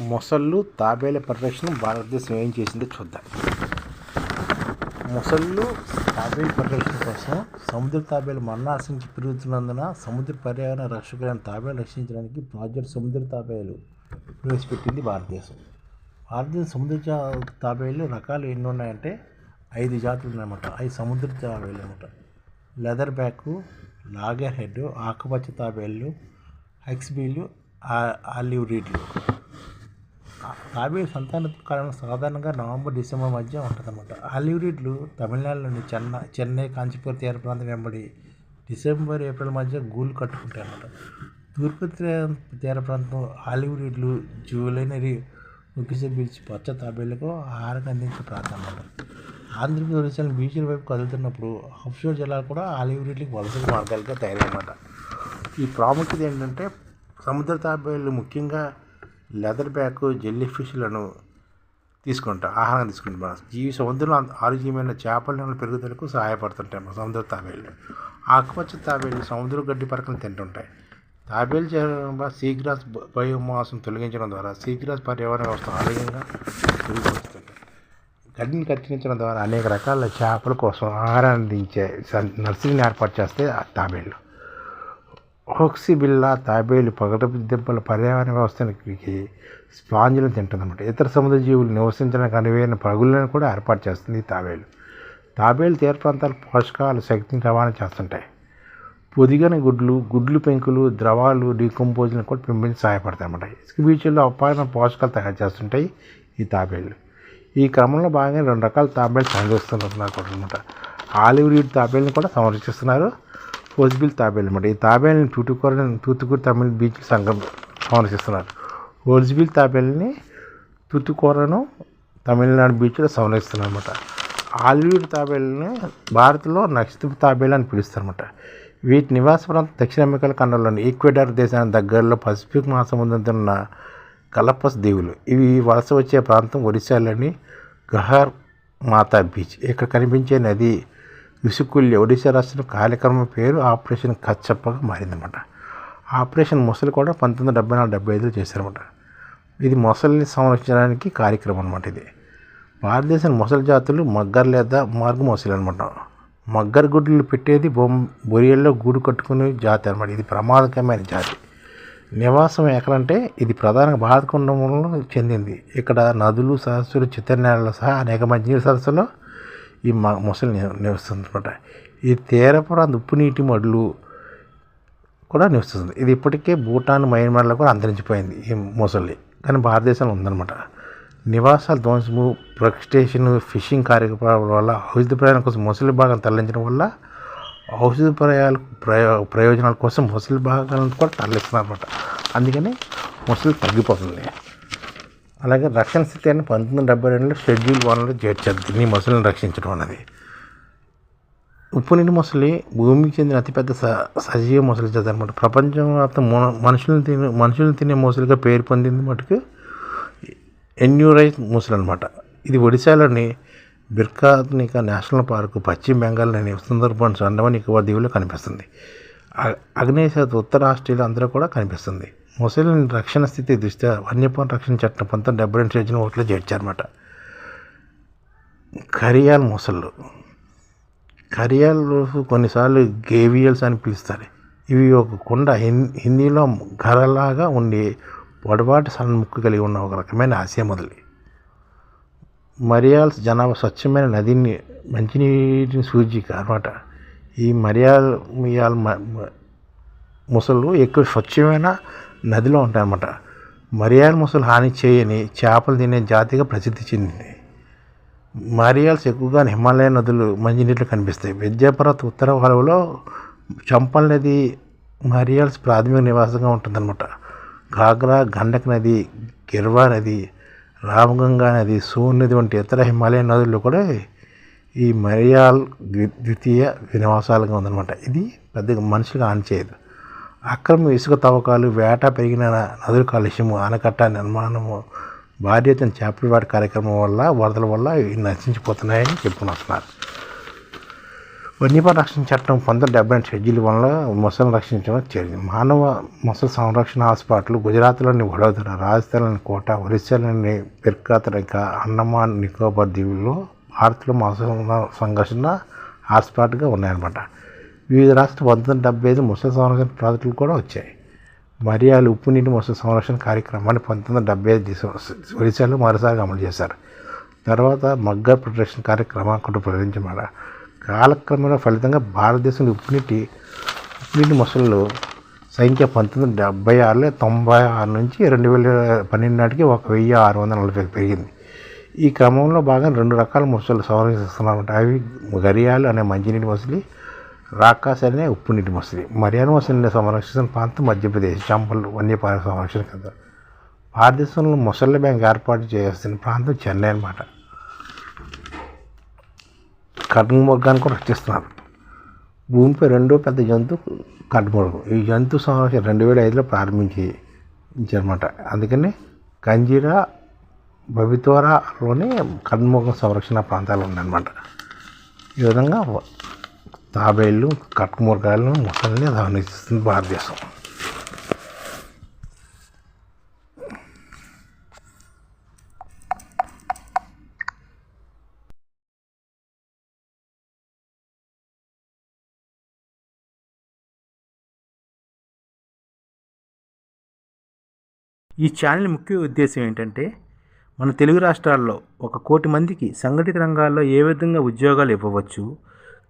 మొసళ్ళు తాబేల పరిరక్షణ భారతదేశం ఏం చేసిందో చూద్దాం. మొసళ్ళు తాబేలు పరిరక్షణ కోసం సముద్ర తాబేలు మరణాశించి పెరుగుతున్నందున సముద్ర పర్యావరణ రక్షకులైన తాబేలు రక్షించడానికి ప్రాజెక్ట్ సముద్ర తాబేలు ప్రవేశపెట్టింది భారతదేశం. భారతదేశ సముద్ర తాబేలు రకాలు ఎన్ని ఉన్నాయంటే ఐదు జాతులు ఉన్నాయన్నమాట ఐదు సముద్ర తాబేలు అనమాట లెదర్ బ్యాక్ లాగర్ హెడ్ ఆకుపచ్చ తాబేళ్ళు హెక్స్బీలు ఆలివ్ రీడ్లు. తాబేలు సంతాన కాలం సాధారణంగా నవంబర్ డిసెంబర్ మధ్య ఉంటుందన్నమాట. ఆలివ్ రీడ్లు తమిళనాడులోని చెన్నై చెన్నై కాంచీపురం తీర ప్రాంతం వెంబడి డిసెంబర్ ఏప్రిల్ మధ్య గూళ్ళు కట్టుకుంటాయి అన్నమాట తూర్పు తీర- ప్రాంతం ఆలివ్ రీడ్లు జూలైనరి ముగిసే బీచ్ పచ్చ తాబేళ్ళకు ఆహారం అందించే ప్రాంతం అన్నమాట. ఆంధ్రప్రదేశ్ బీచ్ల వైపు కదులుతున్నప్పుడు ఆఫ్షోర్ జలాలు కూడా ఆలివ్ వలస మార్గాలుగా తయారన్నమాట ఈ ప్రాముఖ్యత ఏంటంటే సముద్ర తాబేళ్ళు ముఖ్యంగా లెదర్ బ్యాక్ జెల్లీ ఫిష్లను తీసుకుంటాం ఆహారం తీసుకుంటాం. జీవి సముద్రంలో ఆరోగ్యమైన చేపల పెరుగుదలకు సహాయపడుతుంటాయి మన సముద్ర తాబేళ్ళు. ఆకుపచ్చ తాబేళ్ళు సముద్ర గడ్డి పరకలు తింటుంటాయి. తాబేలు చేయడం సీగ్రాస్ బయోమాసం తొలగించడం ద్వారా సీగ్రాస్ పర్యావరణ వ్యవస్థ ఆరోగ్యంగా మెరుగుపరుస్తుంది గడ్డిని కత్తిరించడం ద్వారా అనేక రకాల చేపల కోసం ఆహారాన్ని అందించే నర్సరీని ఏర్పాటు చేస్తే తాబేళ్ళు. హోక్సిబిల్లా తాబేలు పగటపు దెబ్బల పర్యావరణ వ్యవస్థకి స్పాంజులను తింటుందన్నమాట. ఇతర సముద్ర జీవులు నివసించడానికి అనువైన పగులను కూడా ఏర్పాటు చేస్తుంది ఈ తాబేలు. తాబేలు తీర ప్రాంతాల పోషకాలు శక్తిని రవాణా చేస్తుంటాయి. పొదిగని గుడ్లు గుడ్లు పెంకులు ద్రవాలు డీకంపోజ్లను కూడా పెంపించి సహాయపడతాయి అన్నమాట ఇసుక బీచ్ల్లో అపారమైన పోషకాలు తయారు చేస్తుంటాయి ఈ తాబేళ్ళు ఈ క్రమంలో భాగంగా రెండు రకాల తాబేళ్ళు సంరక్షిస్తున్నారు కూడా అనమాట ఆలివ్ రీడ్ తాబేళ్ళని కూడా సంరక్షిస్తున్నారు. ఫోజ్బిల్ తాబేలు అనమాట ఈ తాబేళ్ళని తూటుకూర తూతుకూరు తమిళ బీచ్ సంఘం సంరక్షిస్తున్నారు. హోల్స్బిల్ తాబేళ్ళని తూతుకూరను తమిళనాడు బీచ్లో సంరక్షిస్తున్నారు అనమాట ఆలివ్ తాబేళ్ళని భారత్లో నక్షత్ర తాబేలు అని పిలుస్తారన్నమాట వీటి నివాస ప్రాంతం దక్షిణ అమెరికా ఖండంలోని ఈక్వెడార్ దేశానికి దగ్గరలో పసిఫిక్ మహాసముద్రంతో ఉన్న కలపస్ దీవులు. ఇవి వలస వచ్చే ప్రాంతం ఒడిశాలోని గహర్ మాతా బీచ్. ఇక్కడ కనిపించే నది విసుకుల్లి ఒడిశా రాష్ట్రం కార్యక్రమం పేరు ఆపరేషన్ కచ్చప్పగా మారిందన్నమాట. ఆపరేషన్ మొసలి కూడా పంతొమ్మిది వందల డెబ్బై నాలుగు డెబ్బై ఐదులో చేశారన్నమాట. ఇది మొసలిని సంరక్షించడానికి కార్యక్రమం అనమాట ఇది. భారతదేశం మొసలి జాతులు మగ్గర్ లేదా మార్గ మొసలి అనమాట మగ్గర్ గుడ్లు పెట్టేది బొమ్ బొరియల్లో గూడు కట్టుకునే జాతి అనమాట ఇది ప్రమాదకరమైన జాతి. నివాసం ఎక్కడంటే ఇది ప్రధానంగా భారత ఖండంలో చెందింది. ఇక్కడ నదులు సరస్సులు చిత్తనేళ్ళ సహా అనేక మంచినీరు సరస్సులో ఈ మ మొసలి నివస్తుంది అనమాట ఈ తీర ప్రాంత ఉప్పు నీటి మడులు కూడా నివసిస్తుంది ఇది ఇప్పటికే భూటాన్ మయన్మార్లో కూడా అంతరించిపోయింది ఈ మొసలి. కానీ భారతదేశంలో ఉందన్నమాట. నివాసాల ధ్వంసము ప్రక్స్టేషన్ ఫిషింగ్ కార్యక్రమాల వల్ల ఔషధ ప్రయాణం కోసం మొసలి భాగం తరలించడం వల్ల ఔషధ ప్రయాల ప్రయో ప్రయోజనాల కోసం మొసలి భాగాలను కూడా తరలిస్తున్నారు అనమాట అందుకని మొసలి తగ్గిపోతుంది. అలాగే రక్షణ స్థితి అని పంతొమ్మిది వందల డెబ్బై రెండులో షెడ్యూల్ వన్లో చేర్చారు. దీన్ని మొసలిని రక్షించడం అనేది. ఉప్పు నీటి మొసలి భూమికి చెందిన అతిపెద్ద స సజీవ మొసలి జాతి అనమాట ప్రపంచం మనుషులను తినే మనుషులను తినే మొసలిగా పేరు పొందింది మటుకు ఎన్యూరైజ్ మొసలి అనమాట ఇది ఒడిశాలోని బిర్కాత్నిక నేషనల్ పార్క్ పశ్చిమ బెంగాల్లోని సుందర్బన్స్ అండమాన్ నికోబార్ దీవుల్లో కనిపిస్తుంది. అ- ఉత్తర ఆస్ట్రేలియా అందరూ కూడా కనిపిస్తుంది. మొసలి రక్షణ స్థితి దృష్ట్యా వన్యప్రాణ రక్షణ చట్టం పంతొమ్మిది డెబ్బై రెండు చేసిన ఓట్లో చేర్చారన్నమాట. కరియాల్ మొసళ్ళు. కరియాల్ కొన్నిసార్లు గేవియల్స్ అని పిలుస్తారు. ఇవి ఒక కొండ హిం- హిందీలో గరలాగా ఉండి పొడవాటి సన్ముక్కు కలిగి ఉన్న ఒక రకమైన ఆశయ మొదలి. మరియాల్స్ జనాభా స్వచ్ఛమైన నదిని మంచినీటిని సూచిక అనమాట ఈ మరియాల్ మియాల్ మ- ఎక్కువ స్వచ్ఛమైన నదిలో ఉంటాయన్నమాట. మరియాల్ ముసలు హాని చేయని చేపలు తినే జాతిగా ప్రసిద్ధి చెందింది. మారియాల్స్ ఎక్కువగా హిమాలయ నదులు మంచినీటిలో కనిపిస్తాయి. విద్యాపర్వత ఉత్తర వాయువులో చంపల్ నది మారియాల్స్ ప్రాథమిక నివాసంగా ఉంటుందన్నమాట. ఘాగ్రా గండక్ నది గిర్వా నది రామగంగా నది సోన్ నది వంటి ఇతర హిమాలయ నదుల్లో కూడా ఈ మరియాల్ ద్వితీయ నివాసాలుగా ఉందన్నమాట. ఇది పెద్దగా మనుషులకు హాని చేయదు. అక్రమ ఇసుక తవ్వకాలు వేట పెరిగిన నదుల కాలుష్యము ఆనకట్ట నిర్మాణము భారీ చేపలవాటి కార్యక్రమం వల్ల వరదల వల్ల ఇవి నశించిపోతున్నాయని చెప్పుకుని వస్తున్నారు. వన్యపరిరక్షణ చట్టం పంతొమ్మిది డెబ్బై షెడ్యూల్ వల్ల మొసలను రక్షించడం చేరింది మానవ మొసలు సంరక్షణ హాస్పిటల్ గుజరాత్లోని వడోదర రాజస్థాన్లోని కోట ఒరిస్సాలోని పిర్కాతర్ అండమాన్ నికోబార్ దీవుల్లో భారత్లో మొసలు సంఘర్షణ హాట్స్పాట్గా ఉన్నాయన్నమాట. వివిధ రాష్ట్ర పంతొమ్మిది డెబ్బై ఐదు ముసలి సంరక్షణ ప్రాజెక్టులు కూడా వచ్చాయి. మరియాలు ఉప్పు నీటి ముసలి సంరక్షణ కార్యక్రమాన్ని పంతొమ్మిది డెబ్బై ఐదు డిసెంబర్ ఒడిశాలో మరోసారి అమలు చేశారు. తర్వాత మగ్గర్ ప్రొటెక్షన్ కార్యక్రమం కూడా ప్రకటించమాట కాలక్రమంలో ఫలితంగా భారతదేశంలో ఉప్పునీటి ఉప్పునీటి మొసళ్ళు సంఖ్య పంతొమ్మిది వందల డెబ్బై ఆరులో తొంభై ఆరు నుంచి రెండు వేల పన్నెండు నాటికి ఒక వెయ్యి ఆరు వందల నలభై పెరిగింది. ఈ క్రమంలో భాగంగా రెండు రకాల మొసళ్ళు సంరక్షిస్తున్నారంట అవి గరియాలు అనే మంచినీటి మొసలి రాకాస్ అనే ఉప్పునీటి మొసలి మరియాను మొసలిని సంరక్షిస్తున్న ప్రాంతం మధ్యప్రదేశ్ చంపలు వన్యప్రాణి సంరక్షణ కేంద్రం. భారతదేశంలో మొసళ్ళ బ్యాంక్ ఏర్పాటు చేస్తున్న ప్రాంతం చెన్నై అనమాట కడుముర్గాన్ని కూడా రక్షిస్తున్నారు. భూమిపై రెండో పెద్ద జంతువు కడుమురుగు ఈ జంతు సంరక్షణ రెండు వేల ఐదులో ప్రారంభించి ఇచ్చారన్నమాట. అందుకని కంజీరా బబితోరాలోని కడుముఖం సంరక్షణ ప్రాంతాలు ఉన్నాయన్నమాట. ఈ విధంగా తాబేళ్ళు కట్టుమురగాయలను మొసల్ని దానిస్తుంది భారతదేశం. ఈ ఛానల్ ముఖ్య ఉద్దేశం ఏంటంటే మన తెలుగు రాష్ట్రాల్లో ఒక కోటి మందికి సంఘటిత రంగాల్లో ఏ విధంగా ఉద్యోగాలు ఇవ్వవచ్చు